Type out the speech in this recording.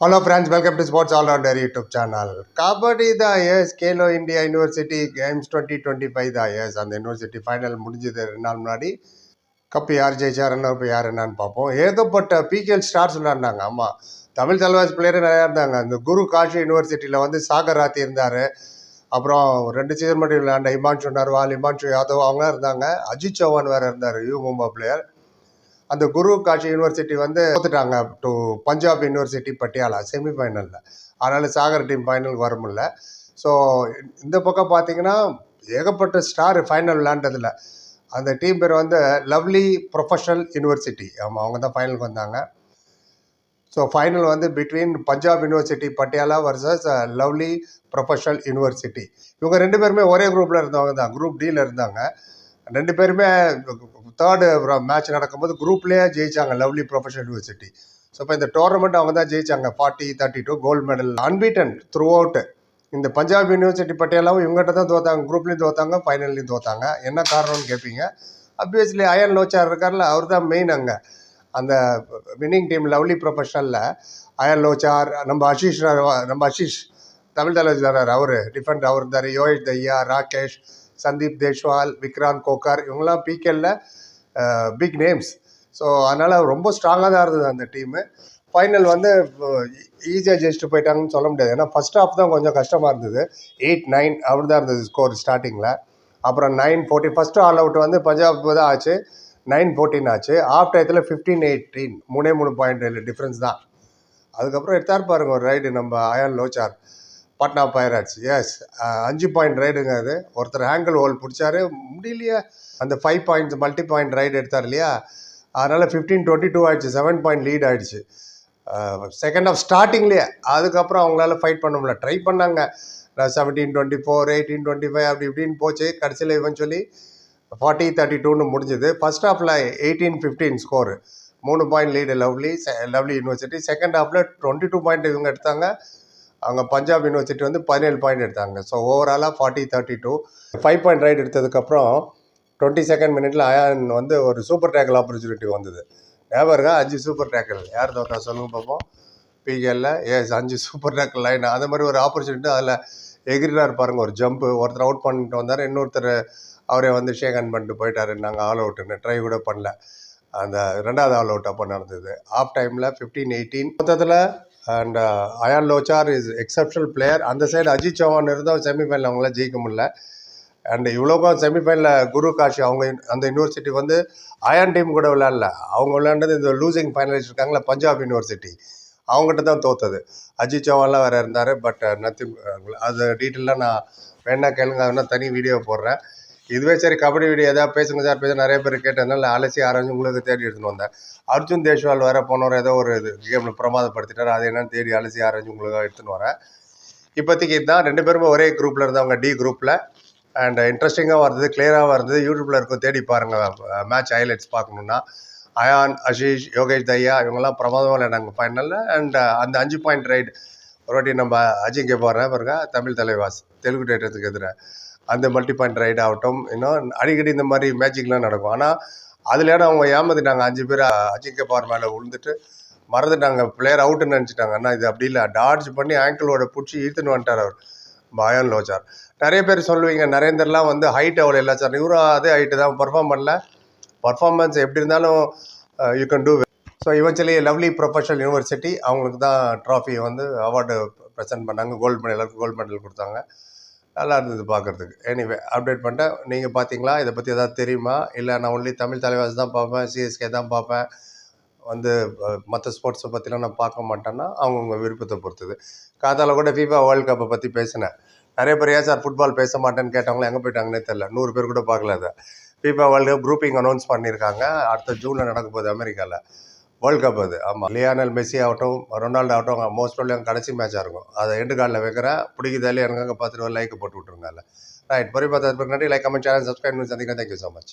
Hello friends welcome to sports allrounder YouTube channel kabaddi தான் is Khelo India university games twenty twenty five தான் S அந்த university final முடிஞ்சது ரெண்டு நாள். முன்னாடி கப்பு யார் ஜெயிச்சார் என்ன இப்போ யார் என்னன்னு பார்ப்போம். ஏகப்பட்ட பிகேஎல் ஸ்டார்ஸ் விளையாண்டாங்க ஆமாம் தமிழ் தலைவாஸ் பிளேயரே நிறையா இருந்தாங்க. இந்த குரு காஷி யூனிவர்சிட்டியில் வந்து சாகர் ராத்தி இருந்தார். அப்புறம் ரெண்டு சீசன் மட்டும் விளையாண்ட இமான்ஷு நர்வால் இமான்ஷு யாதவ் அவங்களாம் இருந்தாங்க. அஜித் சௌஹான் வேறு இருந்தார். யூ மும்பா பிளேயர் அந்த குரு காட்சி யூனிவர்சிட்டி வந்து தோத்துட்டாங்க டு பஞ்சாப் யூனிவர்சிட்டி பட்டியாலா செமிஃபைனலில் அதனால் சாகர் டீம் ஃபைனலுக்கு வர முடியல. ஸோ இந்த பக்கம் பார்த்தீங்கன்னா ஏகப்பட்ட ஸ்டார் ஃபைனல் விளையாண்டதில். அந்த டீம் பேர் வந்து லவ்லி ப்ரொஃபஷனல் யூனிவர்சிட்டி ஆமாம் அவங்க தான் ஃபைனலுக்கு வந்தாங்க. ஸோ ஃபைனல் வந்து between Punjab University Patiala versus Lovely Professional University இவங்க ரெண்டு பேருமே ஒரே குரூப்பில் இருந்தவங்க தான். குரூப் டியில் இருந்தாங்க. ரெண்டு பேருமே தேர்டு மேட்ச் நடக்கும்போது குரூப்லேயே ஜெயிச்சாங்க லவ்லி ப்ரொஃபஷனல் யூனிவர்சிட்டி ஸோ இப்போ இந்த டோர்னமெண்ட் அவங்க தான் ஜெயிச்சாங்க forty thirty two gold medal unbeaten throughout இந்த பஞ்சாப் யூனிவர்சிட்டி பட்டியலாவும் இவங்ககிட்ட தான் தோத்தாங்க குரூப்லேயும் தோத்தாங்க ஃபைனல்லையும் தோத்தாங்க. என்ன காரணம்னு கேட்பீங்க அப்வியஸ்லி அயன் லோச்சார் இருக்கார்ல அவர் தான் மெயின் அங்கே. அந்த வின்னிங் டீம் லவ்லி ப்ரொஃபஷனலில் அயன் லோச்சார் நம்ம அஷீஷ் நம்ம அஷிஷ் தமிழ் தலைவர் அவர் டிஃபெண்ட் அவர் இருந்தார் யோகேஷ் தையா ராகேஷ் சந்தீப் தேஷ்வால் விக்ராந்த் கோகார் இவங்கெல்லாம் பிகேல பிக் நேம்ஸ் ஸோ அதனால் ரொம்ப ஸ்ட்ராங்காக தான் இருந்தது அந்த டீமு ஃபைனல் வந்து ஈஸியாக ஜெயிச்சுட்டு போயிட்டாங்கன்னு சொல்ல முடியாது. ஏன்னா ஃபஸ்ட் ஹாஃப் தான் கொஞ்சம் கஷ்டமாக இருந்தது. எயிட் நைன் அப்படி தான் இருந்தது ஸ்கோர் ஸ்டார்டிங்கில் அப்புறம் nine forty first all out வந்து பஞ்சாப் தான் ஆச்சு. நைன் ஃபோர்டீன் ஆச்சு. ஆஃப் டயத்தில் ஃபிஃப்டீன் எயிட்டீன் மூணே மூணு பாயிண்ட் டிஃப்ரென்ஸ் தான். அதுக்கப்புறம் எடுத்தார் பாருங்க ஒரு ரைடு நம்ம அயான் லோச்சார் பாட்னா பைராட்ஸ் எஸ் அஞ்சு பாயிண்ட் ரைடுங்க அது. ஒருத்தர் ஆங்கிள் ஹோல் பிடிச்சாரு. முடியலையே. அந்த five points multi point raid எடுத்தார் இல்லையா? அதனால் ஃபிஃப்டீன் டுவெண்ட்டி டூ ஆயிடுச்சு. செவன் பாயிண்ட் லீட் ஆயிடுச்சு. செகண்ட் ஆஃப் ஸ்டார்டிங்லேயே அதுக்கப்புறம் அவங்களால ஃபைட் பண்ண முடியல. ட்ரை பண்ணாங்க. Seventeen twenty four eighteen twenty five அப்படி இப்படின்னு போச்சு. கடைசியில் இவென்ச்சுவலி ஃபார்ட்டி தேர்ட்டி டூன்னு முடிஞ்சது. ஃபஸ்ட் ஹாஃபில் எயிட்டீன் ஃபிஃப்டீன் ஸ்கோரு மூணு point lead Lovely Lovely University second ஹாஃபில் டுவெண்ட்டி டூ பாயிண்ட் இவங்க எடுத்தாங்க. அவங்க பஞ்சாப் யூனிவர்சிட்டி வந்து பதினேழு பாயிண்ட் எடுத்தாங்க. ஸோ ஓவராலாக forty thirty two five point raid எடுத்ததுக்கப்புறம் டுவெண்ட்டி செகண்ட் மினிட்ல அயான் வந்து ஒரு சூப்பர் டேக்கிள் ஆப்பர்ச்சுனிட்டி வந்தது. ஞாபகம் இருக்கா அஞ்சு சூப்பர் டேக்கிள் யார் தோட்டா சொல்லுங்க பார்ப்போம் பிகேல எஸ் அஞ்சு சூப்பர் டேக்கிள் லைன் அந்த மாதிரி ஒரு ஆப்பர்ச்சுனிட்டி அதில் எகிரினார் பாருங்க ஒரு ஜம்ப்பு ஒருத்தர் அவுட் பண்ணிட்டு வந்தார். இன்னொருத்தர் அவரே வந்து ஷேக் ஹேண்ட் பண்ணிட்டு போயிட்டார். நாங்கள் ஆல் அவுட்டுன்னு ட்ரை கூட பண்ணல. அந்த ரெண்டாவது ஆல் அவுட் அப்போ நடந்தது. ஆஃப் டைமில் ஃபிஃப்டீன் எயிட்டீன் மொத்தத்தில் and Ayan Lohchab is exceptional player அந்த சைடு அஜித் சௌஹான் இருந்தால் செமிஃபைனல் அவங்களாம் ஜெயிக்க முடியல. அண்ட் இவ்வளோக்கும் செமிஃபைனலில் குரு காஷி அவங்க அந்த யூனிவர்சிட்டி வந்து அயான் டீம் கூட விளையாடல. அவங்க விளையாண்டது இந்த லூசிங் ஃபைனலிஸ்ட் இருக்காங்களா பஞ்சாப் யூனிவர்சிட்டி அவங்ககிட்ட தான் தோத்தது. அஜித் சௌஹான்லாம் வேறு இருந்தார் பட் நத்திங் அது டீட்டெயிலாக நான் வேணா கேளுங்க அதனால் தனி வீடியோ போடுறேன். இதுவே சரி கபடி வீடியோ எதாவது பேசுங்க சார் பேச நிறைய பேர் கேட்டதுனால அலசி ஆரஞ்சு உங்களுக்கு தேடி எடுத்துன்னு வந்தேன். அர்ஜுன் தேஷ்வால் வேறு போனவர் ஏதோ ஒரு இது கேமில் பிரமாதப்படுத்திட்டார் அது என்னன்னு தேடி அலசி ஆரஞ்சு உங்களுக்கு எடுத்துன்னு வரேன். இப்போதைக்கு இதுதான் ரெண்டு பேருமே ஒரே குரூப்பில் இருந்தவங்க டி குரூப்பில் அண்ட் இன்ட்ரெஸ்டிங்காக இருந்தது கிளியராக இருந்தது யூடியூப்பில் இருக்கும் தேடி பாருங்கள் மேட்ச் ஹைலைட்ஸ் பார்க்கணுன்னா அயான் அஷீஷ் யோகேஷ் தையா இவங்கெல்லாம் பிரமாதமாக விளையாண்டாங்க ஃபைனலில் அண்ட் அந்த அஞ்சு பாயிண்ட் ரைட் ஒரு வாட்டி நம்ம அஜிங்கே போடுறேன் பாருங்க தமிழ் தலைவாஸ் தெலுங்கு டேட்டத்துக்கு எதிராக அந்த மல்டி பாயிண்ட் ரைடு ஆகட்டும் இன்னும் அடிக்கடி இந்த மாதிரி மேட்சிங்லாம் நடக்கும். ஆனால் அதுலேயே அவங்க ஏமாத்திட்டாங்க. அஞ்சு பேர் அஜிங்க பவர் மேலே விழுந்துட்டு மறந்துட்டாங்க. பிளேயர் அவுட்டுன்னு நினச்சிட்டாங்க. ஆனால் இது அப்படி இல்லை. டாட்ஜ் பண்ணி ஆங்கிளோட பிடிச்சி இழுத்துன்னு வந்துட்டார் அவர். பயான் லோச்சார். நிறைய பேர் சொல்லுவீங்க நரேந்தர்லாம் வந்து ஹைட் அவ்வளோ இல்லை சார். இவரும் அதே ஹைட்டு தான். பர்ஃபார்ம் பண்ணல. பர்ஃபார்மன்ஸ் எப்படி இருந்தாலும் you can do so eventually Lovely Professional University அவங்களுக்கு தான் ட்ராஃபியை வந்து அவார்டு ப்ரெசென்ட் பண்ணாங்க. கோல்டு மெடல் எல்லாருக்கும் கோல்டு மெடல் கொடுத்தாங்க. நல்லா இருந்தது பார்க்குறதுக்கு. எனிவே அப்டேட் பண்ணிட்டேன். நீங்கள் பார்த்தீங்களா இதை பற்றி எதாவது தெரியுமா? இல்லை நான் ஒன்லி தமிழ் தலைவாஸ் தான் பார்ப்பேன் சிஎஸ்கே தான் பார்ப்பேன். வந்து மற்ற ஸ்போர்ட்ஸை பற்றிலாம் நான் பார்க்க மாட்டேன்னா அவங்கவுங்க விருப்பத்தை பொறுத்தது. காத்தால கூட ஃபீஃபா வேர்ல்டு கப்பை பற்றி பேசினேன். நிறைய பேர் ஏன் சார் ஃபுட்பால் பேச மாட்டேன்னு கேட்டவங்களும் எங்கே போயிட்டாங்கன்னே தெரில நூறு பேர் கூட பார்க்கல அதை. ஃபீஃபா வேர்ல்டு குரூப்பிங் அனௌன்ஸ் பண்ணியிருக்காங்க. அடுத்த ஜூனில் நடக்க போகுது அமெரிக்காவில் வேர்ல்ட் கப் அது. ஆமாம் லியானல் மெஸ்ஸி ஆகட்டும் ரொனால்டோ ஆகட்டும் மோஸ்ட் ப்ராப்ளி கடைசி மேட்சாக இருக்கும். அதை எண்டு காலில் வைக்கிறேன் பிடிக்குதாலே எனக்கு அங்கே பார்த்துட்டு லைக் போட்டு விட்ருங்க அதில். ரைட் பொறி பார்த்ததுக்கு நன்றி லைக் கமெண்ட் சேனல் சப்ஸ்கிரைப் பண்ணி சந்திக்கிறேன். Thank you so much